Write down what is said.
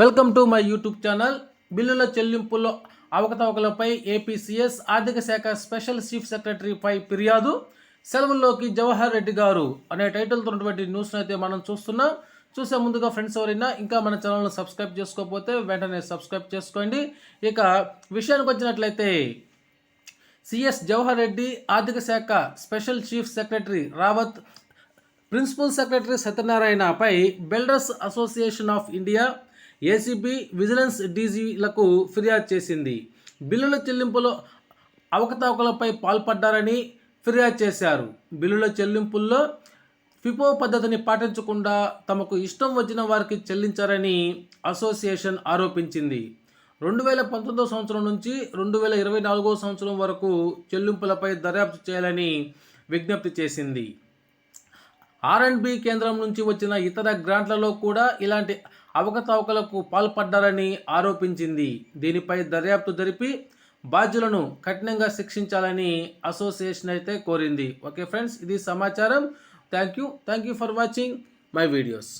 Welcome to my YouTube channel. బిల్లుల చెల్లింపుల్లో అవకతవకలపై APCS ఆర్థిక శాఖ స్పెషల్ చీఫ్ సెక్రటరీపై ఫిర్యాదు. సెలవుల్లోకి జవహర్ రెడ్డి గారు అనే టైటిల్తో ఉన్నటువంటి న్యూస్ని అయితే మనం చూస్తున్నాం. చూసే ముందుగా ఫ్రెండ్స్ ఎవరైనా ఇంకా మన ఛానల్ను సబ్స్క్రైబ్ చేసుకోకపోతే వెంటనే సబ్స్క్రైబ్ చేసుకోండి. ఇక విషయానికి వచ్చినట్లయితే సిఎస్ జవహర్ రెడ్డి ఆర్థిక శాఖ special chief secretary Rawat principal secretary సత్యనారాయణపై builders association of India ACB vigilance డీజీలకు ఫిర్యాదు చేసింది. బిల్లుల చెల్లింపులో అవకతవకలపై పాల్పడ్డారని ఫిర్యాదు చేశారు. బిల్లుల చెల్లింపుల్లో ఫిపో పద్ధతిని పాటించకుండా తమకు ఇష్టం వచ్చిన వారికి చెల్లించారని అసోసియేషన్ ఆరోపించింది. రెండు వేల పంతొమ్మిదో సంవత్సరం నుంచి రెండు వేల ఇరవై నాలుగో సంవత్సరం వరకు చెల్లింపులపై దర్యాప్తు చేయాలని విజ్ఞప్తి చేసింది. ఆర్ అండ్ బి కేంద్రం నుంచి వచ్చిన ఇతర గ్రాంట్లలో కూడా ఇలాంటి అవకతవకలకు పాల్పడ్డారని ఆరోపించింది. దీనిపై దర్యాప్తు జరిపి బాధ్యులను కఠినంగా శిక్షించాలని అసోసియేషన్ అయితే కోరింది. ఓకే ఫ్రెండ్స్ ఇది సమాచారం. Thank you. Thank you for watching my videos.